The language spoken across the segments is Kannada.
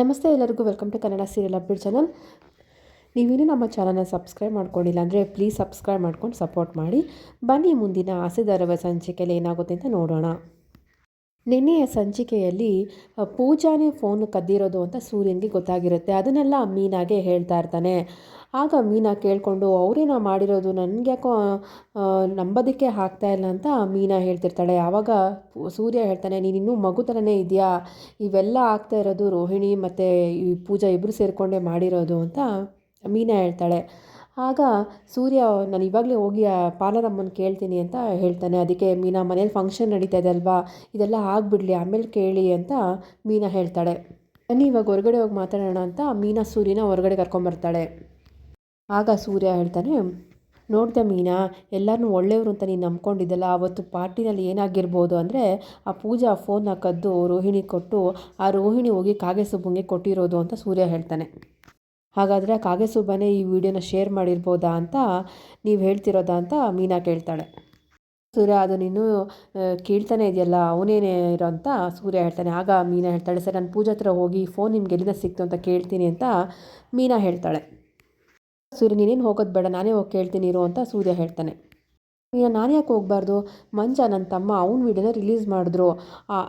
ನಮಸ್ತೆ ಎಲ್ಲರಿಗೂ welcome to Kannada serial update channel. ನೀವೇನು ನಮ್ಮ ಚಾನಲ್ನ ಸಬ್ಸ್ಕ್ರೈಬ್ ಮಾಡ್ಕೊಂಡಿಲ್ಲ ಅಂದರೆ ಪ್ಲೀಸ್ ಸಬ್ಸ್ಕ್ರೈಬ್ ಮಾಡ್ಕೊಂಡು ಸಪೋರ್ಟ್ ಮಾಡಿ. ಬನ್ನಿ ಮುಂದಿನ ಆಸೆದಾರವ ಸಂಚಿಕೆಯಲ್ಲಿ ಏನಾಗುತ್ತೆ ಅಂತ ನೋಡೋಣ. ನಿನ್ನೆಯ ಸಂಚಿಕೆಯಲ್ಲಿ ಪೂಜಾನೇ ಫೋನ್ ಕದ್ದಿರೋದು ಅಂತ ಸೂರ್ಯನಿಗೆ ಗೊತ್ತಾಗಿರುತ್ತೆ. ಅದನ್ನೆಲ್ಲ ಮೀನಾಗೆ ಹೇಳ್ತಾ ಇರ್ತಾನೆ. ಆಗ ಮೀನಾ ಕೇಳಿಕೊಂಡು, ಅವರೇನೋ ಮಾಡಿರೋದು ನನಗೆ ಯಾಕೋ ನಂಬೋದಕ್ಕೆ ಆಗ್ತಾ ಇಲ್ಲ ಅಂತ ಮೀನಾ ಹೇಳ್ತಿರ್ತಾಳೆ. ಆವಾಗ ಸೂರ್ಯ ಹೇಳ್ತಾನೆ, ನೀನು ಇನ್ನೂ ಮಗು ಥರನೇ ಇದೆಯಾ? ಇವೆಲ್ಲ ಆಗ್ತಾ ಇರೋದು ರೋಹಿಣಿ ಮತ್ತು ಈ ಪೂಜಾ ಇಬ್ಬರು ಸೇರಿಕೊಂಡೇ ಮಾಡಿರೋದು ಅಂತ ಮೀನಾ ಹೇಳ್ತಾಳೆ. ಆಗ ಸೂರ್ಯ ನಾನು ಇವಾಗಲೇ ಹೋಗಿ ಆ ಕೇಳ್ತೀನಿ ಅಂತ ಹೇಳ್ತಾನೆ. ಅದಕ್ಕೆ ಮೀನಾ ಮನೇಲಿ ಫಂಕ್ಷನ್ ನಡೀತಾ ಇದೆ ಅಲ್ವಾ? ಇದೆಲ್ಲ ಆಗಿಬಿಡಲಿ, ಆಮೇಲೆ ಕೇಳಿ ಅಂತ ಮೀನಾ ಹೇಳ್ತಾಳೆ. ಬನ್ನಿ, ಇವಾಗ ಹೊರಗಡೆ ಹೋಗಿ ಮಾತಾಡೋಣ ಅಂತ ಮೀನಾ ಸೂರ್ಯನ ಹೊರಗಡೆ ಕರ್ಕೊಂಬರ್ತಾಳೆ ಆಗ ಸೂರ್ಯ ಹೇಳ್ತಾನೆ, ನೋಡಿದೆ ಮೀನಾ ಎಲ್ಲರೂ ಒಳ್ಳೆಯವರು ಅಂತ ನೀನು ನಂಬ್ಕೊಂಡಿದ್ದಲ್ಲ ಆವತ್ತು ಪಾರ್ಟಿನಲ್ಲಿ ಏನಾಗಿರ್ಬೋದು ಅಂದರೆ ಆ ಪೂಜಾ ಫೋನ್ ಕದ್ದು ರೋಹಿಣಿ ಕೊಟ್ಟು, ಆ ರೋಹಿಣಿ ಹೋಗಿ ಕಾಗೆ ಸುಬ್ಬಂಗೆ ಕೊಟ್ಟಿರೋದು ಅಂತ ಸೂರ್ಯ ಹೇಳ್ತಾನೆ. ಹಾಗಾದರೆ ಕಾಗೆ ಸುಬ್ಬನೇ ಈ ವಿಡಿಯೋನ ಶೇರ್ ಮಾಡಿರ್ಬೋದಾ ಅಂತ ನೀವು ಹೇಳ್ತಿರೋದಾ ಅಂತ ಮೀನಾ ಕೇಳ್ತಾಳೆ. ಸೂರ್ಯ, ಅದು ನೀನು ಕೇಳ್ತಾನೆ ಇದೆಯಲ್ಲ, ಅವನೇನೇ ಇರೋ ಅಂತ ಸೂರ್ಯ ಹೇಳ್ತಾನೆ. ಆಗ ಮೀನಾ ಹೇಳ್ತಾಳೆ, ಸರ್, ನಾನು ಪೂಜಾ ಹತ್ರ ಹೋಗಿ ಫೋನ್ ನಿಮ್ಗೆ ಎಲ್ಲಿಂದ ಸಿಕ್ತು ಅಂತ ಕೇಳ್ತೀನಿ ಅಂತ ಮೀನಾ ಹೇಳ್ತಾಳೆ. ಸೂರ್ಯ, ನೀನೇನು ಹೋಗೋದು ಬೇಡ, ನಾನೇ ಹೋಗಿ ಕೇಳ್ತೀನಿ ಇರು ಅಂತ ಸೂರ್ಯ ಹೇಳ್ತಾನೆ. ಈಗ ನಾನು ಯಾಕೆ ಹೋಗಬಾರ್ದು? ಮಂಜ ನನ್ನ ತಮ್ಮ, ಅವ್ನ ವಿಡಿಯೋನ ರಿಲೀಸ್ ಮಾಡಿದ್ರು.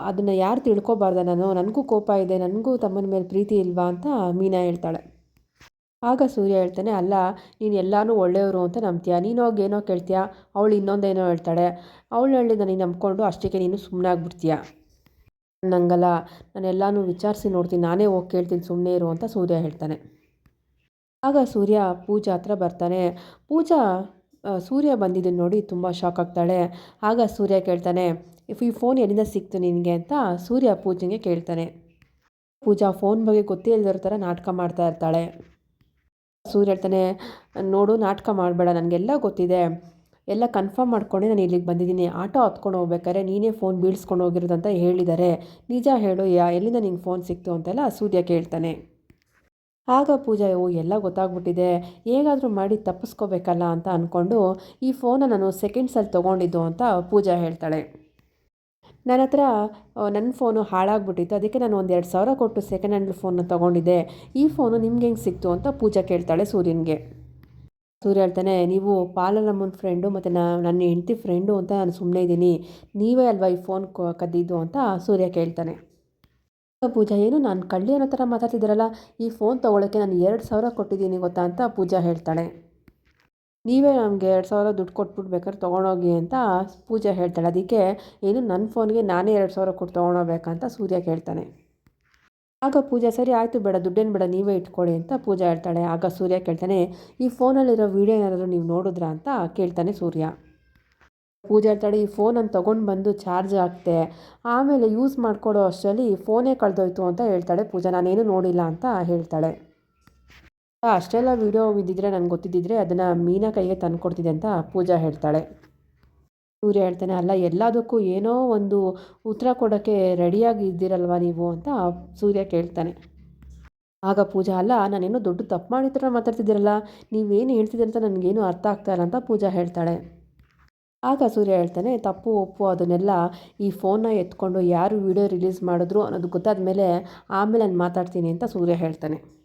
ಅದನ್ನು ಯಾರು ತಿಳ್ಕೊಬಾರ್ದ ನಾನು? ನನಗೂ ಕೋಪ ಇದೆ, ನನಗೂ ತಮ್ಮನ ಮೇಲೆ ಪ್ರೀತಿ ಇಲ್ವಾ ಅಂತ ಮೀನಾ ಹೇಳ್ತಾಳೆ. ಆಗ ಸೂರ್ಯ ಹೇಳ್ತಾನೆ, ಅಲ್ಲ, ನೀನು ಎಲ್ಲನೂ ಒಳ್ಳೆಯವರು ಅಂತ ನಂಬ್ತೀಯ? ನೀನು ಹೋಗಿ ಏನೋ ಕೇಳ್ತೀಯ? ಅವಳು ಇನ್ನೊಂದೇನೋ ಹೇಳ್ತಾಳೆ. ಅವಳು ಹೇಳಿದ ನೀನು ನಂಬ್ಕೊಂಡು ಅಷ್ಟಕ್ಕೆ ನೀನು ಸುಮ್ಮನೆ ಆಗಿಬಿಡ್ತೀಯ? ನಂಗಲ್ಲ ನಾನು ಎಲ್ಲನೂ ವಿಚಾರಿಸಿ ನೋಡ್ತೀನಿ. ನಾನೇ ಹೋಗಿ ಕೇಳ್ತೀನಿ ಸುಮ್ಮನೆ ಇರು, ಅಂತ ಸೂರ್ಯ ಹೇಳ್ತಾನೆ. ಆಗ ಸೂರ್ಯ ಪೂಜಾ ಹತ್ರ ಬರ್ತಾನೆ. ಪೂಜಾ ಸೂರ್ಯ ಬಂದಿದ್ದನ್ನು ನೋಡಿ ತುಂಬ ಶಾಕ್ ಆಗ್ತಾಳೆ. ಆಗ ಸೂರ್ಯ ಕೇಳ್ತಾನೆ ಇಫ್ ಈ ಫೋನ್ ಎಲ್ಲಿಂದ ಸಿಕ್ತು ನಿನಗೆ? ಅಂತ ಸೂರ್ಯ ಪೂಜೆಗೆ ಕೇಳ್ತಾನೆ. ಪೂಜಾ ಫೋನ್ ಬಗ್ಗೆ ಗೊತ್ತೇ ಇಲ್ಲದರ ಥರ ನಾಟಕ ಮಾಡ್ತಾ ಇರ್ತಾಳೆ. ಸೂರ್ಯ ಹೇಳ್ತಾನೆ, ನೋಡು, ನಾಟಕ ಮಾಡಬೇಡ, ನನಗೆಲ್ಲ ಗೊತ್ತಿದೆ. ಎಲ್ಲ ಕನ್ಫರ್ಮ್ ಮಾಡ್ಕೊಂಡೆ, ನಾನು ಇಲ್ಲಿಗೆ ಬಂದಿದ್ದೀನಿ. ಆಟೋ ಹತ್ಕೊಂಡು ಹೋಗ್ಬೇಕಾದ್ರೆ ನೀನೇ ಫೋನ್ ಬೀಳ್ಸ್ಕೊಂಡು ಹೋಗಿರೋದಂತ ಹೇಳಿದ್ದಾರೆ ನಿಜ ಹೇಳು, ಯಾ, ಎಲ್ಲಿಂದ ನಿಂಗೆ ಫೋನ್ ಸಿಕ್ತು ಅಂತೆಲ್ಲ ಸೂರ್ಯ ಕೇಳ್ತಾನೆ. ಆಗ ಪೂಜಾ, ಓ, ಎಲ್ಲ ಗೊತ್ತಾಗ್ಬಿಟ್ಟಿದೆ. ಹೇಗಾದರೂ ಮಾಡಿ ತಪ್ಪಿಸ್ಕೋಬೇಕಲ್ಲ ಅಂತ ಅಂದ್ಕೊಂಡು ಈ ಫೋನನ್ನು ನಾನು ಸೆಕೆಂಡ್ಸಲ್ಲಿ ತೊಗೊಂಡಿದ್ದು ಅಂತ ಪೂಜಾ ಹೇಳ್ತಾಳೆ. ನನ್ನ ಹತ್ರ ನನ್ನ ಫೋನು ಹಾಳಾಗ್ಬಿಟ್ಟಿತ್ತು. ಅದಕ್ಕೆ ನಾನು ಒಂದು ಎರಡು ಸಾವಿರ ಕೊಟ್ಟು ಸೆಕೆಂಡ್ ಹ್ಯಾಂಡ್ ಫೋನ್ನ ತೊಗೊಂಡಿದ್ದೆ. ಈ ಫೋನು ನಿಮ್ಗೆ ಹೆಂಗೆ ಸಿಕ್ತು ಅಂತ ಪೂಜಾ ಕೇಳ್ತಾಳೆ ಸೂರ್ಯನಿಗೆ. ಸೂರ್ಯ ಹೇಳ್ತಾನೆ, ನೀವು ಪಾಲನಮ್ಮನ ಫ್ರೆಂಡು ಮತ್ತು ನನ್ನ ಹೆಂಡತಿ ಫ್ರೆಂಡು ಅಂತ ನಾನು ಸುಮ್ಮನೆ ಇದ್ದೀನಿ. ನೀವೇ ಅಲ್ವಾ ಈ ಫೋನ್ ಕದ್ದಿದ್ದು? ಅಂತ ಸೂರ್ಯ ಕೇಳ್ತಾನೆ. ಪೂಜಾ, ಏನು ನಾನು ಕಳ್ಳಿ ಅನ್ನೋ ಥರ ಮಾತಾಡ್ತಿದ್ದೀರಲ್ಲ? ಈ ಫೋನ್ ತೊಗೊಳಕ್ಕೆ ನಾನು ಎರಡು ಸಾವಿರ ಕೊಟ್ಟಿದ್ದೀನಿ ಗೊತ್ತಾ? ಅಂತ ಪೂಜಾ ಹೇಳ್ತಾಳೆ. ನೀವೇ ನಮಗೆ ಎರಡು ಸಾವಿರ ದುಡ್ಡು ಕೊಟ್ಬಿಟ್ಟು ಬೇಕಾದ್ರೆ ತೊಗೊಂಡೋಗಿ ಅಂತ ಪೂಜಾ ಹೇಳ್ತಾಳೆ. ಅದಕ್ಕೆ, ಏನು ನನ್ನ ಫೋನ್ಗೆ ನಾನೇ ಎರಡು ಸಾವಿರ ಕೊಟ್ಟು ತೊಗೊಂಡೋಗ್ಬೇಕಂತ ಸೂರ್ಯ ಕೇಳ್ತಾನೆ. ಆಗ ಪೂಜಾ, ಸರಿ, ಆಯಿತು ಬೇಡ, ದುಡ್ಡೇನು ಬೇಡ, ನೀವೇ ಇಟ್ಕೊಳ್ಳಿ ಅಂತ ಪೂಜಾ ಹೇಳ್ತಾಳೆ. ಆಗ ಸೂರ್ಯ ಕೇಳ್ತಾನೆ, ಈ ಫೋನಲ್ಲಿರೋ ವೀಡಿಯೋ ಏನಾದರೂ ನೀವು ನೋಡಿದ್ರಾ? ಅಂತ ಕೇಳ್ತಾನೆ ಸೂರ್ಯ. ಪೂಜೆ ಹೇಳ್ತಾಳೆ, ಈ ಫೋನನ್ನು ತೊಗೊಂಡು ಬಂದು ಚಾರ್ಜ್ ಆಗ್ತೆ ಆಮೇಲೆ ಯೂಸ್ ಮಾಡ್ಕೊಡೋ ಅಷ್ಟರಲ್ಲಿ ಫೋನೇ ಕಳೆದೋಯ್ತು ಅಂತ ಹೇಳ್ತಾಳೆ ಪೂಜಾ. ನಾನೇನು ನೋಡಿಲ್ಲ ಅಂತ ಹೇಳ್ತಾಳೆ. ಅಷ್ಟೆಲ್ಲ ವೀಡಿಯೋ ಇದ್ದಿದ್ರೆ ನನಗೆ ಗೊತ್ತಿದ್ದಿದ್ರೆ ಅದನ್ನು ಮೀನಾ ಕೈಗೆ ತಂದು ಕೊಡ್ತಿದ್ದೆ ಅಂತ ಪೂಜಾ ಹೇಳ್ತಾಳೆ. ಸೂರ್ಯ ಹೇಳ್ತಾನೆ, ಅಲ್ಲ, ಎಲ್ಲದಕ್ಕೂ ಏನೋ ಒಂದು ಉತ್ತರ ಕೊಡೋಕ್ಕೆ ರೆಡಿಯಾಗಿ ಇದ್ದೀರಲ್ವ ನೀವು? ಅಂತ ಸೂರ್ಯ ಕೇಳ್ತಾನೆ. ಆಗ ಪೂಜಾ, ಅಲ್ಲ, ನಾನೇನೋ ದೊಡ್ಡ ತಪ್ಪು ಮಾಡಿದ್ರೆ ಮಾತಾಡ್ತಿದ್ದೀರಲ್ಲ, ನೀವೇನು ಹೇಳ್ತಿದ್ದೀರ ಅಂತ ನನಗೇನು ಅರ್ಥ ಆಗ್ತಾ ಇಲ್ಲ ಅಂತ ಪೂಜಾ ಹೇಳ್ತಾಳೆ. ಆಗ ಸೂರ್ಯ ಹೇಳ್ತಾನೆ, ತಪ್ಪು, ಒಪ್ಪು, ಅದನ್ನೆಲ್ಲ ಈ ಫೋನ್ನ ಎತ್ಕೊಂಡು ಯಾರು ವಿಡಿಯೋ ರಿಲೀಸ್ ಮಾಡಿದ್ರು ಅನ್ನೋದು ಗೊತ್ತಾದ ಮೇಲೆ ಆಮೇಲೆ ನಾನು ಮಾತಾಡ್ತೀನಿ ಅಂತ ಸೂರ್ಯ ಹೇಳ್ತಾನೆ.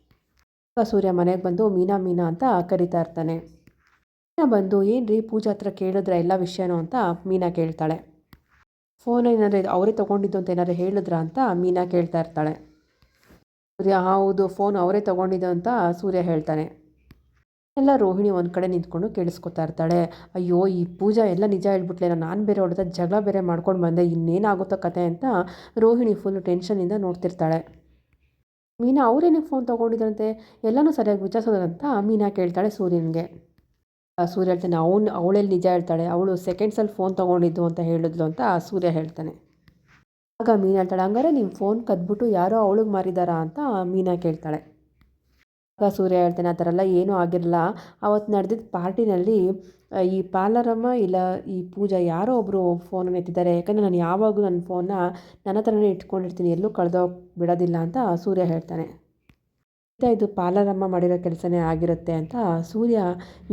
ಸೂರ್ಯ ಮನೆಗೆ ಬಂದು ಮೀನಾ ಮೀನಾ ಅಂತ ಕರಿತಾ ಇರ್ತಾನೆ. ಮೀನಾ ಬಂದು ಏನು ರೀ ಪೂಜಾ ಹತ್ರ ಕೇಳಿದ್ರೆ ಎಲ್ಲ ವಿಷಯನೂ? ಅಂತ ಮೀನಾ ಕೇಳ್ತಾಳೆ. ಫೋನ್ ಏನಾದ್ರು ಅವರೇ ತೊಗೊಂಡಿದ್ದು ಅಂತ ಏನಾದ್ರು ಹೇಳಿದ್ರ? ಅಂತ ಮೀನಾ ಕೇಳ್ತಾ ಇರ್ತಾಳೆ. ಸೂರ್ಯ, ಹೌದು ಫೋನ್ ಅವರೇ ತೊಗೊಂಡಿದ್ದು ಅಂತ ಸೂರ್ಯ ಹೇಳ್ತಾನೆ. ಎಲ್ಲ ರೋಹಿಣಿ ಒಂದು ಕಡೆ ನಿಂತ್ಕೊಂಡು ಕೇಳಿಸ್ಕೊತಾ ಇರ್ತಾಳೆ. ಅಯ್ಯೋ, ಈ ಪೂಜಾ ಎಲ್ಲ ನಿಜ ಹೇಳ್ಬಿಟ್ಲೆ ನಾನು ಬೇರೆ ಹೊಡೆದ ಜಗಳ ಬೇರೆ ಮಾಡ್ಕೊಂಡು ಬಂದೆ. ಇನ್ನೇನಾಗುತ್ತೋ ಕತೆ? ಅಂತ ರೋಹಿಣಿ ಫುಲ್ ಟೆನ್ಷನಿಂದ ನೋಡ್ತಿರ್ತಾಳೆ. ಮೀನಾ ಅವರೇನೇ ಫೋನ್ ತೊಗೊಂಡಿದ್ರಂತೆ? ಎಲ್ಲನೂ ಸರಿಯಾಗಿ ವಿಚಾರಿಸೋದಂತ ಮೀನಾ ಕೇಳ್ತಾಳೆ ಸೂರ್ಯನಿಗೆ. ಸೂರ್ಯ ಹೇಳ್ತಾನೆ, ಅವನು ಅವಳೆಲ್ಲಿ ನಿಜ ಹೇಳ್ತಾಳೆ. ಅವಳು ಸೆಕೆಂಡ್ಸಲ್ಲಿ ಫೋನ್ ತೊಗೊಂಡಿದ್ದು ಅಂತ ಹೇಳಿದ್ಲು ಅಂತ ಸೂರ್ಯ ಹೇಳ್ತಾನೆ. ಆಗ ಮೀನಾ ಹೇಳ್ತಾಳೆ, ಹಂಗಾರೆ ನಿಮ್ಮ ಫೋನ್ ಕದ್ಬಿಟ್ಟು ಯಾರೋ ಅವಳಿಗೆ ಮಾರಿದಾರಾ? ಅಂತ ಮೀನಾ ಕೇಳ್ತಾಳೆ. ಸೂರ್ಯ ಹೇಳ್ತಾನೆ, ಆ ಥರ ಎಲ್ಲ ಏನೂ ಆಗಿರಲ್ಲ. ಅವತ್ತು ನಡೆದಿದ್ದ ಪಾರ್ಟಿನಲ್ಲಿ ಈ ಪಾಲರಮ್ಮ ಇಲ್ಲ, ಈ ಪೂಜಾ ಯಾರೋ ಒಬ್ಬರು ಫೋನನ್ನು ಎತ್ತಿದ್ದಾರೆ. ಯಾಕಂದರೆ ನಾನು ಯಾವಾಗಲೂ ನನ್ನ ಫೋನ್ನ ನನ್ನ ಹತ್ರನೇ ಇಟ್ಕೊಂಡಿರ್ತೀನಿ. ಎಲ್ಲೂ ಕಳೆದೋಗಿ ಬಿಡೋದಿಲ್ಲ ಅಂತ ಸೂರ್ಯ ಹೇಳ್ತಾನೆ. ಇದು ಪಾಲರಮ್ಮ ಮಾಡಿರೋ ಕೆಲಸನೇ ಆಗಿರುತ್ತೆ ಅಂತ ಸೂರ್ಯ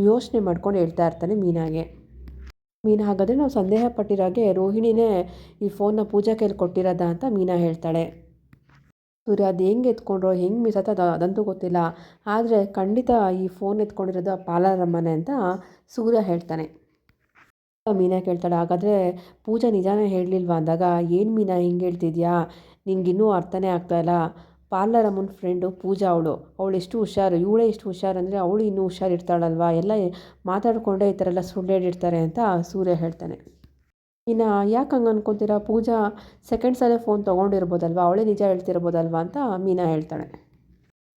ಯೋಚನೆ ಮಾಡ್ಕೊಂಡು ಹೇಳ್ತಾ ಇರ್ತಾನೆ ಮೀನಾಗೆ. ಮೀನಾ, ಹಾಗಾದರೆ ನಾವು ಸಂದೇಹ ಪಟ್ಟಿರಾಗೆ ರೋಹಿಣಿನೇ ಈ ಫೋನ್ನ ಪೂಜಾ ಕೈಲಿ ಕೊಟ್ಟಿರೋದ ಅಂತ ಮೀನಾ ಹೇಳ್ತಾಳೆ. ಸೂರ್ಯ ಅದು ಹೆಂಗೆ ಎತ್ಕೊಂಡ್ರು, ಹೆಂಗೆ ಮಿಸ್ ಆಯ್ತು ಅದು ಅದಂತೂ ಗೊತ್ತಿಲ್ಲ. ಆದರೆ ಖಂಡಿತ ಈ ಫೋನ್ ಎತ್ಕೊಂಡಿರೋದು ಆ ಪಾಲಾರಮ್ಮನೆ ಅಂತ ಸೂರ್ಯ ಹೇಳ್ತಾನೆ. ಮೀನಾ ಕೇಳ್ತಾಳೆ, ಹಾಗಾದರೆ ಪೂಜಾ ನಿಜಾನೇ ಹೇಳಲಿಲ್ವಾ ಅಂದಾಗ, ಏನು ಮೀನಾ ಹಿಂಗೆ ಹೇಳ್ತಿದ್ಯಾ? ನಿನ್ಗಿನ್ನೂ ಅರ್ಥನೇ ಆಗ್ತಾಯಿಲ್ಲ ಪಾರ್ಲರಮ್ಮನ ಫ್ರೆಂಡು ಪೂಜಾ ಅವಳು. ಅವಳು ಎಷ್ಟು ಹುಷಾರು, ಇವಳೇ ಎಷ್ಟು ಹುಷಾರು ಅಂದರೆ ಅವಳು ಇನ್ನೂ ಹುಷಾರಿರ್ತಾಳಲ್ವಾ ಎಲ್ಲ ಮಾತಾಡಿಕೊಂಡೇ ಈ ಥರ ಎಲ್ಲ ಸುಳ್ಳು ಹೇಳಿರ್ತಾರೆ ಅಂತ ಸೂರ್ಯ ಹೇಳ್ತಾನೆ. ಇನ್ನು ಯಾಕೆ ಹಂಗೆ ಅನ್ಕೊತೀರಾ? ಪೂಜಾ ಸೆಕೆಂಡ್ ಸಲ ಫೋನ್ ತೊಗೊಂಡಿರ್ಬೋದಲ್ವ? ಅವಳೇ ನಿಜ ಹೇಳ್ತಿರ್ಬೋದಲ್ವಾ ಅಂತ ಮೀನಾ ಹೇಳ್ತಾಳೆ.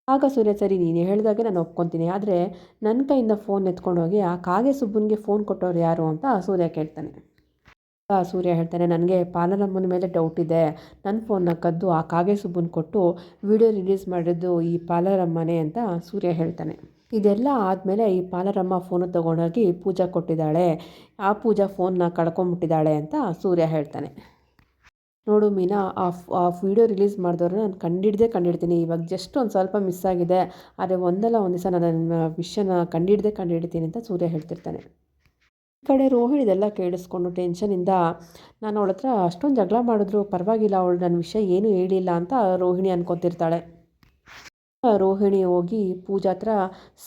ಆಗ ಸೂರ್ಯ, ಸರಿ, ನೀನು ಹೇಳಿದಾಗೆ ನಾನು ಒಪ್ಕೊತೀನಿ. ಆದರೆ ನನ್ನ ಕೈಯಿಂದ ಫೋನ್ ಎತ್ಕೊಂಡೋಗಿ ಆ ಕಾಗೆ ಸುಬ್ಬನಿಗೆ ಫೋನ್ ಕೊಟ್ಟವ್ರು ಯಾರು ಅಂತ ಸೂರ್ಯ ಕೇಳ್ತಾನೆ. ಸೂರ್ಯ ಹೇಳ್ತಾನೆ, ನನಗೆ ಪಾಲನಮ್ಮನ ಮೇಲೆ ಡೌಟ್ ಇದೆ. ನನ್ನ ಫೋನ್ನ ಕದ್ದು ಆ ಕಾಗೆ ಸುಬ್ಬನ್ ಕೊಟ್ಟು ವಿಡಿಯೋ ರಿಲೀಸ್ ಮಾಡಿದ್ದು ಈ ಪಾಲರಮ್ಮನೇ ಅಂತ ಸೂರ್ಯ ಹೇಳ್ತಾನೆ. ಇದೆಲ್ಲ ಆದಮೇಲೆ ಈ ಪಾಲರಮ್ಮ ಫೋನು ತೊಗೊಂಡೋಗಿ ಪೂಜಾ ಕೊಟ್ಟಿದ್ದಾಳೆ. ಆ ಪೂಜಾ ಫೋನ್ನ ಕಳ್ಕೊಂಬಿಟ್ಟಿದ್ದಾಳೆ ಅಂತ ಸೂರ್ಯ ಹೇಳ್ತಾನೆ. ನೋಡು ಮೀನಾ, ಆ ಆ ವಿಡಿಯೋ ರಿಲೀಸ್ ಮಾಡಿದವ್ರನ್ನ ನಾನು ಕಂಡಿಡ್ದೇ ಕಂಡಿಡ್ತೀನಿ. ಇವಾಗ ಜಸ್ಟ್ ಒಂದು ಸ್ವಲ್ಪ ಮಿಸ್ ಆಗಿದೆ. ಆದರೆ ಒಂದಲ್ಲ ಒಂದು ದಿವಸ ನಾನು ವಿಷನ ವಿಷಯನ ಕಂಡಿಡ್ದೇ ಕಂಡಿಡ್ತೀನಿ ಅಂತ ಸೂರ್ಯ ಹೇಳ್ತಿರ್ತಾನೆ. ಈ ಕಡೆ ರೋಹಿಣಿ ಇದೆಲ್ಲ ಕೇಳಿಸ್ಕೊಂಡು ಟೆನ್ಷನಿಂದ ನಾನು ಅವಳ ಹತ್ರ ಅಷ್ಟೊಂದು ಜಗಳ ಮಾಡಿದ್ರು, ಪರವಾಗಿಲ್ಲ, ಅವಳು ನನ್ನ ವಿಷಯ ಏನೂ ಹೇಳಿಲ್ಲ ಅಂತ ರೋಹಿಣಿ ಅನ್ಕೊತಿರ್ತಾಳೆ. ರೋಹಿಣಿ ಹೋಗಿ ಪೂಜಾ ಹತ್ರ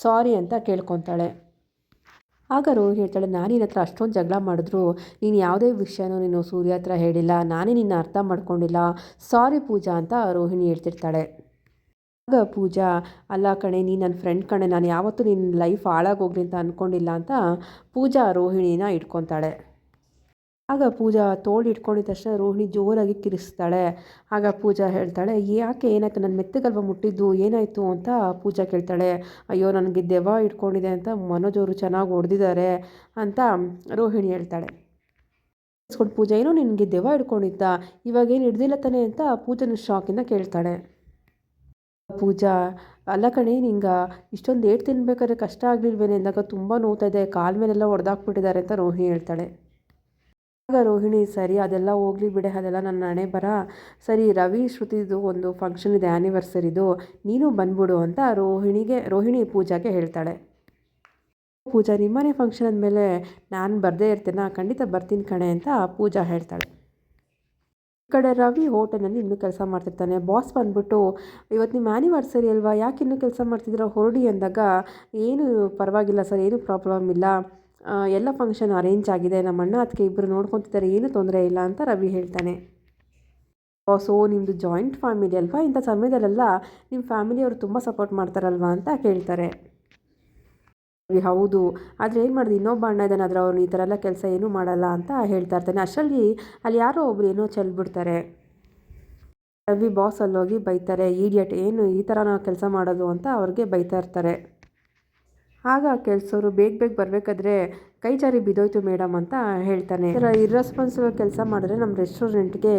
ಸಾರಿ ಅಂತ ಕೇಳ್ಕೊತಾಳೆ. ಆಗ ರೋಹಿಣಿ ಹೇಳ್ತಾಳೆ, ನಾನು ನಿನ್ನ ಹತ್ರ ಅಷ್ಟೊಂದು ಜಗಳ ಮಾಡಿದ್ರು. ನೀನು ಯಾವುದೇ ವಿಷಯನೂ ನೀನು ಸೂರ್ಯ ಹತ್ರ ಹೇಳಿಲ್ಲ. ನಾನೇ ನಿನ್ನ ಅರ್ಥ ಮಾಡ್ಕೊಂಡಿಲ್ಲ. ಸಾರಿ ಪೂಜಾ ಅಂತ ರೋಹಿಣಿ ಹೇಳ್ತಿರ್ತಾಳೆ. ಆಗ ಪೂಜಾ, ಅಲ್ಲ ಕಣೆ ನೀ ನನ್ನ ಫ್ರೆಂಡ್ ಕಣೆ. ನಾನು ಯಾವತ್ತೂ ನಿನ್ನ ಲೈಫ್ ಹಾಳಾಗೋಗ್ಲಿ ಅಂತ ಅಂದ್ಕೊಂಡಿಲ್ಲ ಅಂತ ಪೂಜಾ ರೋಹಿಣಿನ ಇಟ್ಕೊತಾಳೆ ಆಗ ಪೂಜಾ ತೋಳು ಇಟ್ಕೊಂಡಿದ ತಕ್ಷಣ ರೋಹಿಣಿ ಜೋರಾಗಿ ಕಿರಿಸ್ತಾಳೆ. ಆಗ ಪೂಜಾ ಹೇಳ್ತಾಳೆ, ಯಾಕೆ ಏನಾಯ್ತು ನನ್ನ ಮೆತ್ತಗಲ್ವ ಮುಟ್ಟಿದ್ದು? ಏನಾಯಿತು? ಅಂತ ಪೂಜಾ ಕೇಳ್ತಾಳೆ, ಅಯ್ಯೋ, ನನಗೆ ದೆವ್ವ ಇಟ್ಕೊಂಡಿದೆ ಅಂತ ಮನೋಜವರು ಚೆನ್ನಾಗಿ ಹೊಡೆದಿದ್ದಾರೆ ಅಂತ ರೋಹಿಣಿ ಹೇಳ್ತಾಳೆ. ಇಸ್ಕೊಂಡು ಪೂಜಾ, ಏನೋ ನಿನಗೆ ದೆವ್ವ ಇಟ್ಕೊಂಡಿದ್ದ ಇವಾಗೇನು ಹಿಡ್ದಿಲ್ಲ ತಾನೆ? ಅಂತ ಪೂಜನ ಶಾಕಿಂದ ಕೇಳ್ತಾಳೆ. ಪೂಜಾ, ಅಲ್ಲ ಕಣೆ, ನಿಂಗೆ ಇಷ್ಟೊಂದು ಏಟ್ ತಿನ್ಬೇಕಾದ್ರೆ ಕಷ್ಟ ಆಗಲಿಲ್ವೇನೆ? ಅಂದಾಗ ತುಂಬ ನೋವ್ತಾ ಇದೆ, ಕಾಲ ಮೇಲೆಲ್ಲ ಹೊಡೆದಾಕ್ಬಿಟ್ಟಿದ್ದಾರೆ ಅಂತ ರೋಹಿಣಿ ಹೇಳ್ತಾಳೆ. ರೋಹಿಣಿ, ಸರಿ, ಅದೆಲ್ಲ ಹೋಗ್ಲಿ ಬಿಡೆ, ಅದೆಲ್ಲ ನನ್ನ ಹಣೆ ಬರ. ಸರಿ, ರವಿ ಶ್ರುತಿದು ಒಂದು ಫಂಕ್ಷನ್ ಇದೆ ಆ್ಯನಿವರ್ಸರಿದು ನೀನು ಬಂದ್ಬಿಡು ಅಂತ ರೋಹಿಣಿಗೆ, ರೋಹಿಣಿ ಪೂಜಾಗೆ ಹೇಳ್ತಾಳೆ. ಪೂಜಾ, ನಿಮ್ಮನೆ ಫಂಕ್ಷನ್ ಅಂದಮೇಲೆ ನಾನು ಬರದೇ ಇರ್ತೇನೆ? ಖಂಡಿತ ಬರ್ತೀನಿ ಕಣೆ ಅಂತ ಪೂಜಾ ಹೇಳ್ತಾಳೆ. ಈ ಕಡೆ ರವಿ ಹೋಟೆಲಲ್ಲಿ ಇನ್ನೂ ಕೆಲಸ ಮಾಡ್ತಿರ್ತಾನೆ. ಬಾಸ್ ಬಂದ್ಬಿಟ್ಟು, ಇವತ್ತು ನಿಮ್ಮ ಆ್ಯನಿವರ್ಸರಿ ಅಲ್ವಾ? ಯಾಕೆ ಇನ್ನೂ ಕೆಲಸ ಮಾಡ್ತಿದ್ದೀರಾ? ಹೊರಡಿ ಅಂದಾಗ, ಏನು ಪರವಾಗಿಲ್ಲ ಸರ್, ಏನು ಪ್ರಾಬ್ಲಮ್ ಇಲ್ಲ. ಎಲ್ಲ ಫಂಕ್ಷನ್ ಅರೇಂಜ್ ಆಗಿದೆ. ನಮ್ಮ ಅಣ್ಣ ಅದಕ್ಕೆ ಇಬ್ಬರು ನೋಡ್ಕೊತಿದ್ದಾರೆ. ಏನೂ ತೊಂದರೆ ಇಲ್ಲ ಅಂತ ರವಿ ಹೇಳ್ತಾನೆ. ಸೊ ನಿಮ್ಮದು ಜಾಯಿಂಟ್ ಫ್ಯಾಮಿಲಿ ಅಲ್ವಾ? ಇಂಥ ಸಮಯದಲ್ಲೆಲ್ಲ ನಿಮ್ಮ ಫ್ಯಾಮಿಲಿಯವರು ತುಂಬ ಸಪೋರ್ಟ್ ಮಾಡ್ತಾರಲ್ವಾ ಅಂತ ಕೇಳ್ತಾರೆ. ಹೌದು. ಆದರೆ ಏನು ಮಾಡಿದೆ? ಇನ್ನೊಬ್ಬ ಅಣ್ಣ ಇದ್ದಾನೆ ಆದರೆ ಅವ್ರು ಈ ಥರ ಎಲ್ಲ ಕೆಲಸ ಏನೂ ಮಾಡಲ್ಲ ಅಂತ ಹೇಳ್ತಾ ಇರ್ತಾನೆ. ಅಷ್ಟರಲ್ಲಿ ಅಲ್ಲಿ ಯಾರೋ ಒಬ್ರು ಏನೋ ಚೆಲ್ಬಿಡ್ತಾರೆ. ರವಿ ಬಾಸ್ ಹೋಗಿ ಬೈತಾರೆ. ಈಡಿಯಟ್ ಏನು ಈ ಥರ ನಾವು ಕೆಲಸ ಮಾಡೋದು? ಅಂತ ಅವ್ರಿಗೆ ಬೈತಾ ಇರ್ತಾರೆ. ಆಗ ಕೆಲಸವರು ಬೇಗ ಬೇಗ ಬರಬೇಕಾದ್ರೆ ಕೈ ಜಾರಿ ಬಿದ್ದೋಯ್ತು ಮೇಡಮ್ ಅಂತ ಹೇಳ್ತಾನೆ. ಈ ಥರ ಇರ್ರೆಸ್ಪಾನ್ಸಿಬಲ್ ಕೆಲಸ ಮಾಡಿದ್ರೆ ನಮ್ಮ ರೆಸ್ಟೋರೆಂಟ್ಗೆ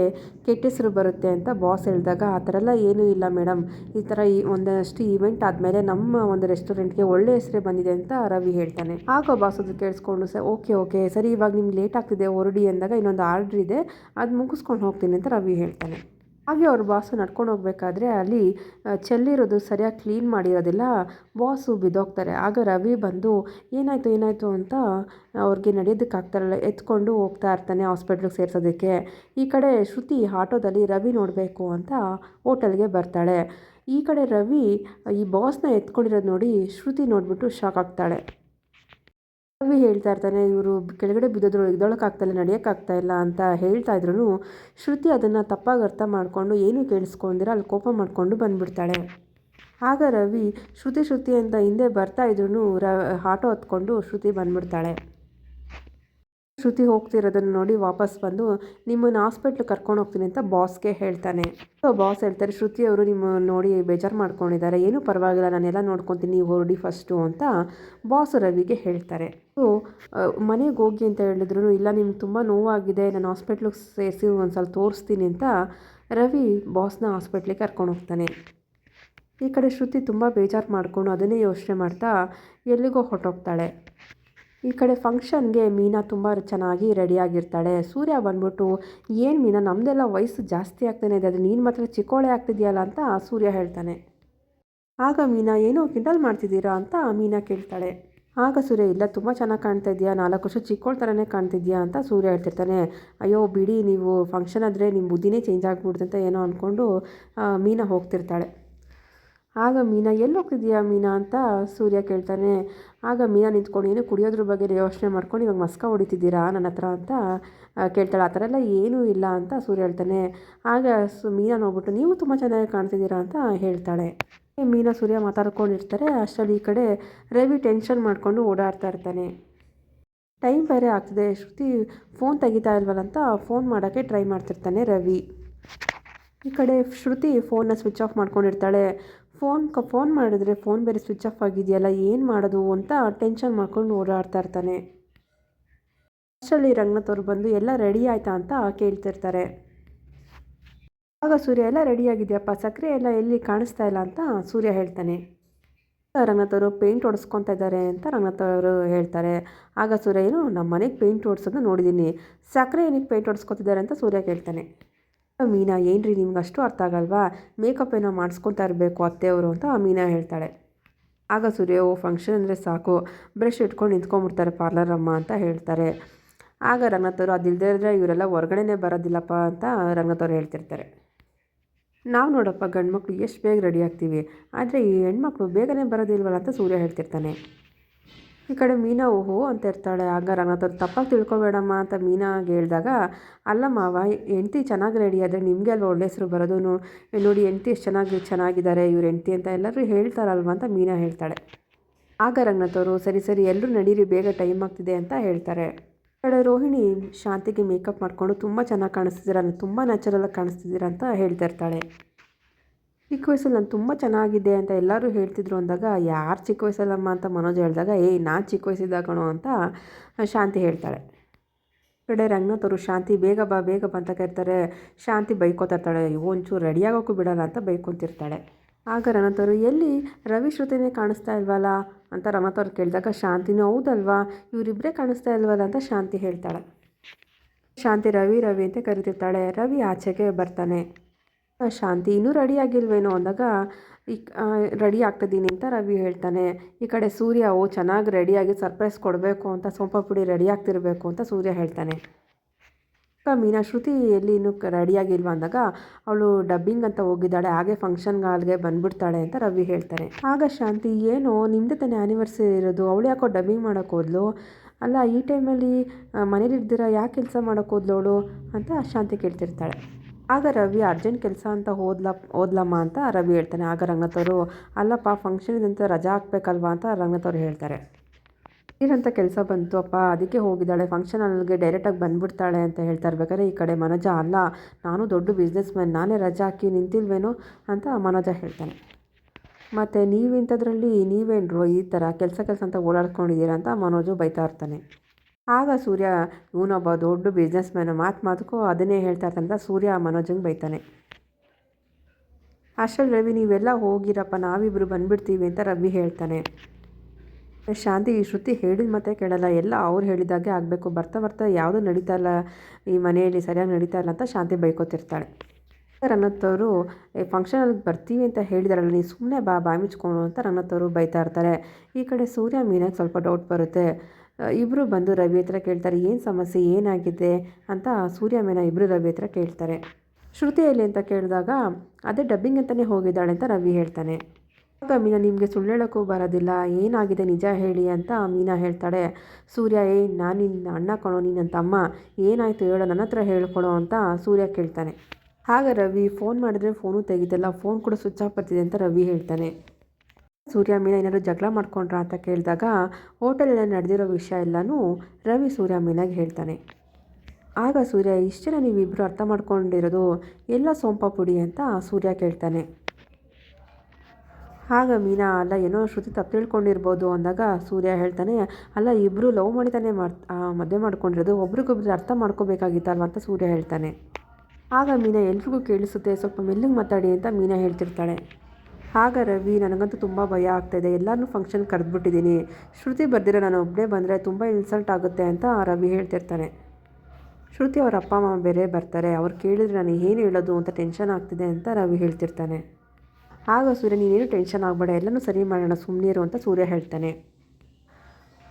ಕೆಟ್ಟ ಹೆಸರು ಬರುತ್ತೆ ಅಂತ ಬಾಸ್ ಹೇಳಿದಾಗ ಆ ಥರ ಎಲ್ಲ ಏನೂ ಇಲ್ಲ ಮೇಡಮ್. ಈ ಥರ ಈ ಒಂದಷ್ಟು ಈವೆಂಟ್ ಆದಮೇಲೆ ನಮ್ಮ ಒಂದು ರೆಸ್ಟೋರೆಂಟ್ಗೆ ಒಳ್ಳೆ ಹೆಸರೇ ಬಂದಿದೆ ಅಂತ ರವಿ ಹೇಳ್ತಾನೆ. ಆಗ ಬಾಸ್ ಅದು ಕೇಳಿಸ್ಕೊಂಡು, ಸರ್ ಓಕೆ ಓಕೆ ಸರಿ, ಇವಾಗ ನಿಮ್ಗೆ ಲೇಟ್ ಆಗ್ತಿದೆ, ಹೊರಡಿ ಅಂದಾಗ ಇನ್ನೊಂದು ಆರ್ಡ್ರ್ ಇದೆ, ಅದು ಮುಗಿಸ್ಕೊಂಡು ಹೋಗ್ತೀನಿ ಅಂತ ರವಿ ಹೇಳ್ತಾನೆ. ಹಾಗೆ ಅವ್ರ ಬಾಸು ನಡ್ಕೊಂಡು ಹೋಗ್ಬೇಕಾದ್ರೆ ಅಲ್ಲಿ ಚೆಲ್ಲಿರೋದು ಸರಿಯಾಗಿ ಕ್ಲೀನ್ ಮಾಡಿರೋದಿಲ್ಲ, ಬಾಸು ಬಿದ್ದೋಗ್ತಾರೆ. ಆಗ ರವಿ ಬಂದು, ಏನಾಯಿತು ಏನಾಯಿತು ಅಂತ ಅವ್ರಿಗೆ ನಡೆಯೋದಕ್ಕಾಗ್ತಾರಲ್ಲ ಎತ್ಕೊಂಡು ಹೋಗ್ತಾ ಇರ್ತಾನೆ ಹಾಸ್ಪಿಟ್ಲಿಗೆ ಸೇರಿಸೋದಕ್ಕೆ. ಈ ಕಡೆ ಶ್ರುತಿ ಆಟೋದಲ್ಲಿ ರವಿ ನೋಡಬೇಕು ಅಂತ ಹೋಟೆಲ್ಗೆ ಬರ್ತಾಳೆ. ಈ ಕಡೆ ರವಿ, ಈ ಬಾಸ್ನ ಎತ್ಕೊಂಡಿರೋದು ನೋಡಿ ಶ್ರುತಿ ನೋಡಿಬಿಟ್ಟು ಶಾಕ್ ಆಗ್ತಾಳೆ. ರವಿ ಹೇಳ್ತಾ ಇರ್ತಾನೆ, ಇವರು ಕೆಳಗಡೆ ಬಿದ್ದೋದ್ರು ಇದೊಳಕ್ಕಾಗ್ತಾಯಿಲ್ಲ ನಡೆಯೋಕ್ಕಾಗ್ತಾ ಇಲ್ಲ ಅಂತ ಹೇಳ್ತಾ ಇದ್ರು ಶ್ರುತಿ ಅದನ್ನು ತಪ್ಪಾಗಿ ಅರ್ಥ ಮಾಡಿಕೊಂಡು ಏನೂ ಕೇಳಿಸ್ಕೊಂಡಿರ ಅಲ್ಲಿ ಕೋಪ ಮಾಡಿಕೊಂಡು ಬಂದುಬಿಡ್ತಾಳೆ. ಆಗ ರವಿ ಶ್ರುತಿ ಶ್ರುತಿ ಅಂತ ಹಿಂದೆ ಬರ್ತಾ ಇದ್ರು ರ, ಆಟೋ ಹತ್ಕೊಂಡು ಶ್ರುತಿ ಬಂದ್ಬಿಡ್ತಾಳೆ. ಶ್ರುತಿ ಹೋಗ್ತಿರೋದನ್ನು ನೋಡಿ ವಾಪಸ್ ಬಂದು, ನಿಮ್ಮನ್ನು ಹಾಸ್ಪಿಟ್ಲಿಗೆ ಕರ್ಕೊಂಡು ಹೋಗ್ತೀನಿ ಅಂತ ಬಾಸ್ಗೆ ಹೇಳ್ತಾನೆ. ಸೊ ಬಾಸ್ ಹೇಳ್ತಾರೆ, ಶ್ರುತಿ ಅವರು ನಿಮ್ಮ ನೋಡಿ ಬೇಜಾರು ಮಾಡ್ಕೊಂಡಿದ್ದಾರೆ. ಏನೂ ಪರವಾಗಿಲ್ಲ, ನಾನೆಲ್ಲ ನೋಡ್ಕೊತೀನಿ, ನೀವು ಹೊರಡಿ ಫಸ್ಟು ಅಂತ ಬಾಸ್ ರವಿಗೆ ಹೇಳ್ತಾರೆ. ಸೊ ಮನೆಗೆ ಹೋಗಿ ಅಂತ ಹೇಳಿದ್ರು ಇಲ್ಲ, ನಿಮ್ಗೆ ತುಂಬ ನೋವಾಗಿದೆ, ನಾನು ಹಾಸ್ಪಿಟ್ಲಿಗೆ ಸೇರಿಸಿ ಒಂದು ಸಲ ತೋರಿಸ್ತೀನಿ ಅಂತ ರವಿ ಬಾಸ್ನ ಹಾಸ್ಪಿಟ್ಲಿಗೆ ಕರ್ಕೊಂಡು ಹೋಗ್ತಾನೆ. ಈ ಕಡೆ ಶ್ರುತಿ ತುಂಬ ಬೇಜಾರು ಮಾಡಿಕೊಂಡು ಅದನ್ನೇ ಯೋಚನೆ ಮಾಡ್ತಾ ಎಲ್ಲಿಗೋ ಹೊರಟೋಗ್ತಾಳೆ. ಈ ಕಡೆ ಫಂಕ್ಷನ್ಗೆ ಮೀನಾ ತುಂಬ ಚೆನ್ನಾಗಿ ರೆಡಿಯಾಗಿರ್ತಾಳೆ. ಸೂರ್ಯ ಬಂದ್ಬಿಟ್ಟು, ಏನು ಮೀನಾ ನಮ್ಮದೆಲ್ಲ ವಯಸ್ಸು ಜಾಸ್ತಿ ಆಗ್ತಾನೆ ಇದೆ, ಅದು ನೀನು ಮಾತ್ರ ಚಿಕ್ಕೋಳೆ ಆಗ್ತಿದೆಯಲ್ಲ ಅಂತ ಸೂರ್ಯ ಹೇಳ್ತಾನೆ. ಆಗ ಮೀನಾ, ಏನು ಕಿಂಡಲ್ ಮಾಡ್ತಿದ್ದೀರಾ ಅಂತ ಮೀನಾ ಕೇಳ್ತಾಳೆ. ಆಗ ಸೂರ್ಯ, ಇಲ್ಲ, ತುಂಬ ಚೆನ್ನಾಗಿ ಕಾಣ್ತಾ ಇದೆಯಾ ನಾಲ್ಕು ವರ್ಷ ಚಿಕ್ಕೋಳ್ ಥರನೇ ಕಾಣ್ತಿದ್ಯಾ ಅಂತ ಸೂರ್ಯ ಹೇಳ್ತಿರ್ತಾನೆ. ಅಯ್ಯೋ, ಬಿಡಿ, ನೀವು ಫಂಕ್ಷನ್ ಆದರೆ ನಿಮ್ಮ ಬುದ್ಧಿನೇ ಚೇಂಜ್ ಆಗ್ಬಿಡ್ತು ಅಂತ ಏನೋ ಅಂದ್ಕೊಂಡು ಮೀನಾ ಹೋಗ್ತಿರ್ತಾಳೆ. ಆಗ ಮೀನಾ, ಎಲ್ಲಿ ಹೋಗ್ತಿದ್ಯಾ ಮೀನಾ? ಅಂತ ಸೂರ್ಯ ಕೇಳ್ತಾನೆ. ಆಗ ಮೀನಾ ನಿಂತ್ಕೊಂಡು, ಏನು ಕುಡಿಯೋದ್ರ ಬಗ್ಗೆ ಯೋಚನೆ ಮಾಡ್ಕೊಂಡು ಇವಾಗ ಮಸ್ಕ ಹೊಡಿತಿದ್ದೀರಾ ನನ್ನ ಹತ್ರ? ಅಂತ ಕೇಳ್ತಾಳೆ. ಆ ಥರ ಎಲ್ಲ ಏನೂ ಇಲ್ಲ ಅಂತ ಸೂರ್ಯ ಹೇಳ್ತಾನೆ. ಆಗ ಸು, ಮೀನಾ ನೋಡ್ಬಿಟ್ಟು, ನೀವು ತುಂಬ ಚೆನ್ನಾಗಿ ಕಾಣ್ತಿದ್ದೀರಾ? ಅಂತ ಹೇಳ್ತಾಳೆ. ಮೀನಾ, ಸೂರ್ಯ ಮಾತಾಡ್ಕೊಂಡಿರ್ತಾರೆ. ಅಷ್ಟರಲ್ಲಿ ಈ ಕಡೆ ರವಿ ಟೆನ್ಷನ್ ಮಾಡಿಕೊಂಡು ಓಡಾಡ್ತಾ ಇರ್ತಾನೆ. ಟೈಮ್ ಬೇರೆ ಆಗ್ತಿದೆ. ಶ್ರುತಿ ಫೋನ್ ತೆಗಿತಾ ಇಲ್ವಲ್ಲ ಅಂತ ಫೋನ್ ಮಾಡೋಕ್ಕೆ ಟ್ರೈ ಮಾಡ್ತಿರ್ತಾನೆ ರವಿ. ಈ ಕಡೆ ಶ್ರುತಿ ಫೋನ್ನ ಸ್ವಿಚ್ ಆಫ್ ಮಾಡ್ಕೊಂಡಿರ್ತಾಳೆ. ಫೋನ್ ಕ, ಫೋನ್ ಮಾಡಿದ್ರೆ ಫೋನ್ ಬೇರೆ ಸ್ವಿಚ್ ಆಫ್ ಆಗಿದೆಯಲ್ಲ, ಏನು ಮಾಡೋದು ಅಂತ ಟೆನ್ಷನ್ ಮಾಡ್ಕೊಂಡು ಓಡಾಡ್ತಾ ಇರ್ತಾನೆ. ಅಷ್ಟರಲ್ಲಿ ರಂಗನಾಥ್ ಬಂದು, ಎಲ್ಲ ರೆಡಿ ಆಯ್ತಾ ಅಂತ ಕೇಳ್ತಿರ್ತಾರೆ ಆಗ ಸೂರ್ಯ, ಎಲ್ಲ ರೆಡಿ ಆಗಿದೆಯಪ್ಪ, ಸಕ್ಕರೆ ಎಲ್ಲ ಎಲ್ಲಿ ಕಾಣಿಸ್ತಾ ಇಲ್ಲ ಅಂತ ಸೂರ್ಯ ಹೇಳ್ತಾನೆ. ರಂಗನಾಥ್ ಅವರು, ಪೇಂಟ್ ಹೊಡೆಸ್ಕೊತಾ ಇದ್ದಾರೆ ಅಂತ ರಂಗನಾಥ್ ಅವರು ಹೇಳ್ತಾರೆ. ಆಗ ಸೂರ್ಯ, ಏನು ನಮ್ಮ ಮನೆಗೆ ಪೇಂಟ್ ಹೊಡ್ಸೋದು ನೋಡಿದ್ದೀನಿ ಸಕ್ಕರೆ ಏನಕ್ಕೆ ಪೇಂಟ್ ಹೊಡೆಸ್ಕೊತಿದ್ದಾರೆ ಅಂತ ಸೂರ್ಯ ಕೇಳ್ತಾನೆ. ಮೀನಾ, ಏನ್ರಿ ನಿಮ್ಗೆ ಅಷ್ಟು ಅರ್ಥ ಆಗಲ್ವಾ? ಮೇಕಪ್ ಏನೋ ಮಾಡಿಸ್ಕೊತಾ ಇರಬೇಕು ಅತ್ತೆಯವರು ಅಂತ ಮೀನಾ ಹೇಳ್ತಾಳೆ. ಆಗ ಸೂರ್ಯ, ಓ ಫಂಕ್ಷನ್ ಅಂದರೆ ಸಾಕು. ಬ್ರಷ್ ಇಟ್ಕೊಂಡು ನಿಂತ್ಕೊಂಡ್ಬಿಡ್ತಾರೆ ಅಮ್ಮ ಅಂತ ಹೇಳ್ತಾರೆ. ಆಗ ರಂಗತವರು ಅದಿಲ್ಲದೆ ಇದ್ದರೆ ಇವರೆಲ್ಲ ಹೊರಗಡೆನೇ ಬರೋದಿಲ್ಲಪ್ಪ ಅಂತ ರಂಗನಾಥವ್ರು ಹೇಳ್ತಿರ್ತಾರೆ. ನಾವು ನೋಡಪ್ಪ ಗಂಡು ಮಕ್ಕಳು ಎಷ್ಟು ಬೇಗ ರೆಡಿ ಆಗ್ತೀವಿ. ಆದರೆ ಈ ಹೆಣ್ಮಕ್ಳು ಬೇಗನೆ ಬರೋದಿಲ್ವಲ್ಲ ಅಂತ ಸೂರ್ಯ ಹೇಳ್ತಿರ್ತಾನೆ. ಈ ಕಡೆ ಮೀನಾ, ಓಹೋ ಅಂತ ಇರ್ತಾಳೆ. ಆಗ ರಂಗನಾಥ್ ಅವ್ರು ತಪ್ಪಾಗಿ ತಿಳ್ಕೊಬೇಡಮ್ಮ ಅಂತ ಮೀನಾಗೆ ಹೇಳಿದಾಗ, ಅಲ್ಲ ಮಾವ, ಹೆಂಡ್ತಿ ಚೆನ್ನಾಗಿ ರೆಡಿ ಆದರೆ ನಿಮಗೆ ಅಲ್ಲಿ ಒಳ್ಳೆ ಹೆಸರು ಬರೋದು? ನೋಡಿ, ಹೆಂಡ್ತಿ ಎಷ್ಟು ಚೆನ್ನಾಗಿ, ಚೆನ್ನಾಗಿದ್ದಾರೆ, ಇವ್ರ ಹೆಂಡ್ತಿ ಅಂತ ಎಲ್ಲರೂ ಹೇಳ್ತಾರಲ್ವ ಅಂತ ಮೀನಾ ಹೇಳ್ತಾಳೆ. ಆಗ ರಂಗನಾಥ್ ಅವರು ಸರಿ ಸರಿ, ಎಲ್ಲರೂ ನಡೀರಿ, ಬೇಗ ಟೈಮ್ ಆಗ್ತಿದೆ ಅಂತ ಹೇಳ್ತಾರೆ. ಕಡೆ ರೋಹಿಣಿ ಶಾಂತಿಗೆ ಮೇಕಪ್ ಮಾಡಿಕೊಂಡು ತುಂಬ ಚೆನ್ನಾಗಿ ಕಾಣಿಸ್ತಿದ್ದೀರಾ, ತುಂಬ ನ್ಯಾಚುರಲಾಗಿ ಕಾಣಿಸ್ತಿದ್ದೀರಾ ಅಂತ ಹೇಳ್ತಾ ಇರ್ತಾಳೆ. ಚಿಕ್ಕ ವಯಸ್ಸಲ್ಲಿ ನಾನು ತುಂಬ ಚೆನ್ನಾಗಿದೆ ಅಂತ ಎಲ್ಲರೂ ಹೇಳ್ತಿದ್ರು ಅಂದಾಗ, ಯಾರು ಚಿಕ್ಕ ವಯಸ್ಸಲ್ಲಮ್ಮ? ಅಂತ ಮನೋಜ್ ಹೇಳಿದಾಗ ಏಯ್ ನಾನು ಚಿಕ್ಕ ವಯಸ್ಸಿದ್ದಾಗ ಕಣೋ ಅಂತ ಶಾಂತಿ ಹೇಳ್ತಾಳೆ. ಕಡೆ ರಂಗನಾಥ್ ಅವರು ಶಾಂತಿ, ಬೇಗ ಬಾ ಬೇಗ ಬಾ ಅಂತ ಕರೀತಾರೆ. ಶಾಂತಿ ಬೈಕೋತಾ ಇರ್ತಾಳೆ. ಒಂಚೂರು ರೆಡಿಯಾಗೋಕ್ಕೂ ಬಿಡಲ್ಲ ಅಂತ ಬೈಕೊಂತಿರ್ತಾಳೆ. ಆಗ ರಂಗನಾಥ್ ಅವರು ಎಲ್ಲಿ? ರವಿ ಶ್ರುತಿನೇ ಕಾಣಿಸ್ತಾ ಇಲ್ವಲ್ಲ? ಅಂತ ರಂಗನಾಥ್ ಅವ್ರು ಕೇಳಿದಾಗ, ಶಾಂತಿನೂ ಹೌದಲ್ವಾ? ಇವರಿಬ್ಬರೇ ಕಾಣಿಸ್ತಾ ಇಲ್ವಲ್ಲ? ಅಂತ ಶಾಂತಿ ಹೇಳ್ತಾಳೆ. ಶಾಂತಿ, ರವಿ ರವಿ ಅಂತ ಕರಿತಿರ್ತಾಳೆ. ರವಿ ಆಚೆಗೆ ಬರ್ತಾನೆ. ಶಾಂತಿ ಇನ್ನೂ ರೆಡಿ ಆಗಿಲ್ವೇನೋ ಅಂದಾಗ, ಈ ರೆಡಿ ಆಗ್ತಿದ್ದೀನಿ ಅಂತ ರವಿ ಹೇಳ್ತಾನೆ. ಈ ಕಡೆ ಸೂರ್ಯ, ಓ, ಚೆನ್ನಾಗಿ ರೆಡಿಯಾಗಿ ಸರ್ಪ್ರೈಸ್ ಕೊಡಬೇಕು ಅಂತ, ಸೋಂಪ ಪುಡಿ ರೆಡಿ ಆಗ್ತಿರಬೇಕು ಅಂತ ಸೂರ್ಯ ಹೇಳ್ತಾನೆ. ಮೀನಾ, ಶ್ರುತಿ ಎಲ್ಲಿ ಇನ್ನೂ ರೆಡಿಯಾಗಿಲ್ವ ಅಂದಾಗ, ಅವಳು ಡಬ್ಬಿಂಗ್ ಅಂತ ಹೋಗಿದ್ದಾಳೆ, ಹಾಗೆ ಫಂಕ್ಷನ್ಗಳಿಗೆ ಬಂದ್ಬಿಡ್ತಾಳೆ ಅಂತ ರವಿ ಹೇಳ್ತಾನೆ. ಆಗ ಶಾಂತಿ, ಏನೋ ನಿಮ್ಮದೇ ತಾನೇ ಆ್ಯನಿವರ್ಸರಿ ಇರೋದು, ಅವಳು ಯಾಕೋ ಡಬ್ಬಿಂಗ್ ಮಾಡೋಕೆ ಹೋದ್ಲು? ಅಲ್ಲ, ಈ ಟೈಮಲ್ಲಿ ಮನೇಲಿರ್ದಿರ, ಯಾಕೆ ಕೆಲಸ ಮಾಡೋಕೆ ಹೋದ್ಲು ಅವಳು? ಅಂತ ಶಾಂತಿ ಕೇಳ್ತಿರ್ತಾಳೆ. ಆಗ ರವಿ, ಅರ್ಜೆಂಟ್ ಕೆಲಸ ಅಂತ ಹೋದ್ಲ ಓದ್ಲಮ್ಮ ಅಂತ ರವಿ ಹೇಳ್ತಾನೆ. ಆಗ ರಂಗನಾಥ್ ಅವರು ಅಲ್ಲಪ್ಪ ಫಂಕ್ಷನ್ ಇದೆ ಅಂತ ರಜಾ ಹಾಕ್ಬೇಕಲ್ವಾ ಅಂತ ರಂಗನಾಥ್ ಅವ್ರು ಹೇಳ್ತಾರೆ. ಏನಂತ ಕೆಲಸ ಬಂತು. ಅಪ್ಪ, ಅದಕ್ಕೆ ಹೋಗಿದ್ದಾಳೆ. ಫಂಕ್ಷನ್ ಅಲ್ಲಿಗೆ ಡೈರೆಕ್ಟಾಗಿ ಬಂದುಬಿಡ್ತಾಳೆ ಅಂತ ಹೇಳ್ತಾ ಇರ್ಬೇಕಾದ್ರೆ ಈ ಕಡೆ ಮನೋಜ ಅಲ್ಲ. ನಾನು ದೊಡ್ಡ ಬಿಸ್ನೆಸ್ ಮ್ಯಾನ್ ನಾನೇ ರಜಾ ಹಾಕಿ ನಿಂತಿಲ್ವೇನೋ ಅಂತ ಮನೋಜ ಹೇಳ್ತಾನೆ. ಮತ್ತು ನೀವಿಂಥದ್ರಲ್ಲಿ ನೀವೇನ್ರು? ಈ ಥರ ಕೆಲಸ ಕೆಲಸ ಅಂತ ಓಡಾಡ್ಕೊಂಡಿದ್ದೀರಾ ಅಂತ ಮನೋಜು ಬೈತಾ ಇರ್ತಾನೆ. ಆಗ ಸೂರ್ಯ, ಇವನೊಬ್ಬ ದೊಡ್ಡ ಬಿಸ್ನೆಸ್ ಮ್ಯಾನು ಮಾತು ಮಾತಕ್ಕೂ ಅದನ್ನೇ ಹೇಳ್ತಾ ಇರ್ತಂತ ಸೂರ್ಯ ಮನೋಜಂಗೆ ಬೈತಾನೆ. ಅಷ್ಟರಲ್ಲಿ ರವಿ, ನೀವೆಲ್ಲ ಹೋಗಿರಪ್ಪ ನಾವಿಬ್ಬರು ಬಂದ್ಬಿಡ್ತೀವಿ ಅಂತ ರವಿ ಹೇಳ್ತಾನೆ. ಶಾಂತಿ, ಈ ಶ್ರುತಿ ಹೇಳಿದ ಮತ್ತೆ ಕೇಳಲ್ಲ, ಎಲ್ಲ ಅವ್ರು ಹೇಳಿದಾಗೆ ಆಗಬೇಕು. ಬರ್ತಾ ಬರ್ತಾ ಯಾವುದೂ ನಡೀತಾ ಇಲ್ಲ, ಈ ಮನೆಯಲ್ಲಿ ಸರಿಯಾಗಿ ನಡೀತಾ ಇಲ್ಲ ಅಂತ ಶಾಂತಿ ಬೈಕೋತಿರ್ತಾಳೆ. ರನ್ನತ್ತವರು ಫಂಕ್ಷನಲ್ಲಿ ಬರ್ತೀವಿ ಅಂತ ಹೇಳಿದಾರಲ್ಲ, ನೀನು ಸುಮ್ಮನೆ ಬಾ, ಬಾಯಿ ಮುಚ್ಕೊಂಡು ಅಂತ ರನ್ನತ್ತವರು ಬೈತಾ ಇರ್ತಾರೆ. ಈ ಕಡೆ ಸೂರ್ಯ, ಮೀನಾಗೆ ಸ್ವಲ್ಪ ಡೌಟ್ ಬರುತ್ತೆ. ಇಬ್ಬರು ಬಂದು ರವಿ ಹತ್ರ ಕೇಳ್ತಾರೆ, ಏನು ಸಮಸ್ಯೆ? ಏನಾಗಿದೆ? ಅಂತ ಸೂರ್ಯ ಮೀನಾ ಇಬ್ಬರು ರವಿ ಹತ್ರ ಕೇಳ್ತಾರೆ. ಶ್ರುತಿ ಎಲ್ಲಿ ಅಂತ ಕೇಳಿದಾಗ, ಅದೇ ಡಬ್ಬಿಂಗ್ ಅಂತಲೇ ಹೋಗಿದ್ದಾಳೆ ಅಂತ ರವಿ ಹೇಳ್ತಾನೆ. ಆಗ ಮೀನಾ, ನಿಮಗೆ ಸುಳ್ಳು ಹೇಳೋಕ್ಕೂ ಬರೋದಿಲ್ಲ. ಏನಾಗಿದೆ ನಿಜ ಹೇಳಿ ಅಂತ ಮೀನಾ ಹೇಳ್ತಾಳೆ. ಸೂರ್ಯ, ಏ, ನಾನು ನಿನ್ನ ಅಣ್ಣ ಕಣೋ, ನೀನು ನನ್ನ ತಮ್ಮ. ಏನಾಯಿತು ಹೇಳೋ ನನ್ನ ಹತ್ರ ಹೇಳ್ಕೊಳೋ ಅಂತ ಸೂರ್ಯ ಕೇಳ್ತಾನೆ. ಆಗ ರವಿ, ಫೋನ್ ಮಾಡಿದ್ರೆ ಫೋನು ತೆಗಿತಿಲ್ಲ. ಫೋನ್ ಕೂಡ ಸ್ವಿಚ್ ಆಫ್ ಬರ್ತಿದೆ ಅಂತ ರವಿ ಹೇಳ್ತಾನೆ. ಸೂರ್ಯ ಮೀನಾ ಏನಾದರೂ ಜಗಳ ಮಾಡ್ಕೊಂಡ್ರಾ ಅಂತ ಕೇಳಿದಾಗ ಹೋಟೆಲಲ್ಲಿ ನಡೆದಿರೋ ವಿಷಯ ಎಲ್ಲನೂ ರವಿ ಸೂರ್ಯ ಮೀನಾಗೆ ಹೇಳ್ತಾನೆ. ಆಗ ಸೂರ್ಯ, ಇಷ್ಟು ಜನ ನೀವಿಬ್ಬರು ಅರ್ಥ ಮಾಡ್ಕೊಂಡಿರೋದು ಎಲ್ಲ ಸೋಂಪ ಪುಡಿ ಅಂತ ಸೂರ್ಯ ಕೇಳ್ತಾನೆ. ಆಗ ಮೀನಾ, ಅಲ್ಲ ಏನೋ ಶ್ರುತಿ ತಪ್ಪು ತಿಳ್ಕೊಂಡಿರ್ಬೋದು ಅಂದಾಗ ಸೂರ್ಯ ಹೇಳ್ತಾನೆ, ಅಲ್ಲ ಇಬ್ಬರು ಲವ್ ಮಾಡಿತಾನೆ ಮಾಡ್ ಮದುವೆ ಮಾಡ್ಕೊಂಡಿರೋದು ಒಬ್ರಿಗೊಬ್ರು ಅರ್ಥ ಮಾಡ್ಕೋಬೇಕಾಗಿತ್ತಲ್ವ ಅಂತ ಸೂರ್ಯ ಹೇಳ್ತಾನೆ. ಆಗ ಮೀನಾ ಎಲ್ರಿಗೂ ಕೇಳಿಸುತ್ತೆ, ಸ್ವಲ್ಪ ಮೆಲ್ಲಗೆ ಮಾತಾಡಿ ಅಂತ ಮೀನಾ ಹೇಳ್ತಿರ್ತಾಳೆ. ಆಗ ರವಿ, ನನಗಂತೂ ತುಂಬ ಭಯ ಆಗ್ತಾಯಿದೆ ಎಲ್ಲರನ್ನೂ ಫಂಕ್ಷನ್ ಕರೆದ್ಬಿಟ್ಟಿದ್ದೀನಿ ಶ್ರುತಿ ಬರ್ದಿರೋ ನಾನು ಒಬ್ಬನೇ ಬಂದರೆ ತುಂಬ ಇನ್ಸಲ್ಟ್ ಆಗುತ್ತೆ ಅಂತ ರವಿ ಹೇಳ್ತಿರ್ತಾನೆ. ಶ್ರುತಿ ಅವ್ರ ಅಪ್ಪ, ಅಮ್ಮ ಬೇರೆ ಬರ್ತಾರೆ. ಅವ್ರು ಕೇಳಿದರೆ ನಾನು ಏನು ಹೇಳೋದು ಅಂತ ಟೆನ್ಷನ್ ಆಗ್ತಿದೆ ಅಂತ ರವಿ ಹೇಳ್ತಿರ್ತಾನೆ. ಆಗ ಸೂರ್ಯ, ನೀನೇನು ಟೆನ್ಷನ್ ಆಗಬೇಡ. ಎಲ್ಲನೂ ಸರಿ ಮಾಡೋಣ. ಸುಮ್ಮನಿರು ಅಂತ ಸೂರ್ಯ ಹೇಳ್ತಾನೆ.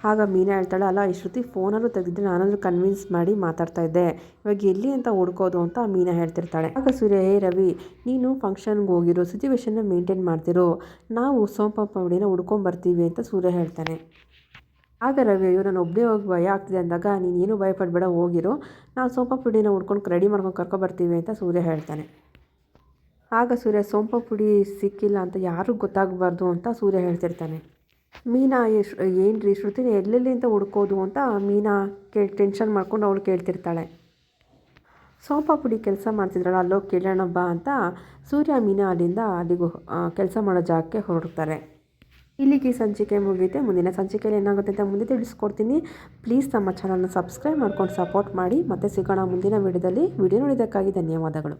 ಆಗ ಮೀನಾ ಹೇಳ್ತಾಳೆ, ಅಲ್ಲ, ಈ ಶ್ರುತಿ ಫೋನಲ್ಲೂ ತೆಗೆದಿದ್ರೆ ನಾನಾದರೂ ಕನ್ವಿನ್ಸ್ ಮಾಡಿ ಮಾತಾಡ್ತಾ ಇದ್ದೆ. ಇವಾಗ ಎಲ್ಲಿ ಅಂತ ಹುಡ್ಕೋದು ಅಂತ ಮೀನಾ ಹೇಳ್ತಿರ್ತಾಳೆ. ಆಗ ಸೂರ್ಯ, ಹೇ ರವಿ, ನೀನು ಫಂಕ್ಷನ್ಗೆ ಹೋಗಿರೋ ಸಿಚುವೇಶನ್ನ ಮೇಂಟೈನ್ ಮಾಡ್ತಿರೋ. ನಾವು ಸೋಂಪ ಪೌಡಿನ ಹುಡ್ಕೊಂಬರ್ತೀವಿ ಅಂತ ಸೂರ್ಯ ಹೇಳ್ತಾನೆ. ಆಗ ರವಿ, ಅಯ್ಯೋ, ನಾನು ಒಬ್ಬನೇ ಹೋಗಿ ಭಯ ಆಗ್ತಿದೆ ಅಂದಾಗ ನೀನು ಏನು ಭಯಪಡಬೇಡ, ಹೋಗಿರೋ. ನಾವು ಸೋಂಪ ಪುಡಿನ ಹುಡ್ಕೊಂಡು ರೆಡಿ ಮಾಡ್ಕೊಂಡು ಕರ್ಕೊಬರ್ತೀವಿ ಅಂತ ಸೂರ್ಯ ಹೇಳ್ತಾನೆ. ಆಗ ಸೂರ್ಯ ಸೋಂಪ ಪುಡಿ ಸಿಕ್ಕಿಲ್ಲ ಅಂತ ಯಾರಿಗೂ ಗೊತ್ತಾಗಬಾರ್ದು ಅಂತ ಸೂರ್ಯ ಹೇಳ್ತಿರ್ತಾನೆ. ಮೀನಾ ಎಶ್ ಏನು ರೀ ಶ್ರುತಿನ ಎಲ್ಲೆಲ್ಲಿಂದ ಹುಡ್ಕೋದು ಅಂತ ಮೀನಾ ಕೇ, ಟೆನ್ಷನ್ ಮಾಡ್ಕೊಂಡು ಅವಳು ಕೇಳ್ತಿರ್ತಾಳೆ. ಸೋಂಪಾ ಪುಡಿ ಕೆಲಸ ಮಾಡ್ತಿದ್ರಲ್ಲ, ಅಲ್ಲೋಗಿ ಕೇಳೋಣ ಅಂತ ಸೂರ್ಯ ಮೀನಾ ಅಲ್ಲಿಂದ ಅಲ್ಲಿಗೂ ಕೆಲಸ ಮಾಡೋ ಜಾಗಕ್ಕೆ ಹೊರಡ್ತಾರೆ. ಇಲ್ಲಿಗೆ ಸಂಚಿಕೆ ಮುಗಿಯುತ್ತೆ. ಮುಂದಿನ ಸಂಚಿಕೆಯಲ್ಲಿ ಏನಾಗುತ್ತೆ ಅಂತ ಮುಂದೆ ತಿಳಿಸ್ಕೊಡ್ತೀನಿ. ಪ್ಲೀಸ್ ನಮ್ಮ ಚಾನಲ್ನ ಸಬ್ಸ್ಕ್ರೈಬ್ ಮಾಡ್ಕೊಂಡು ಸಪೋರ್ಟ್ ಮಾಡಿ. ಮತ್ತೆ ಸಿಗೋಣ ಮುಂದಿನ ವಿಡಿಯೋದಲ್ಲಿ. ವಿಡಿಯೋ ನೋಡಿದ್ದಕ್ಕಾಗಿ ಧನ್ಯವಾದಗಳು.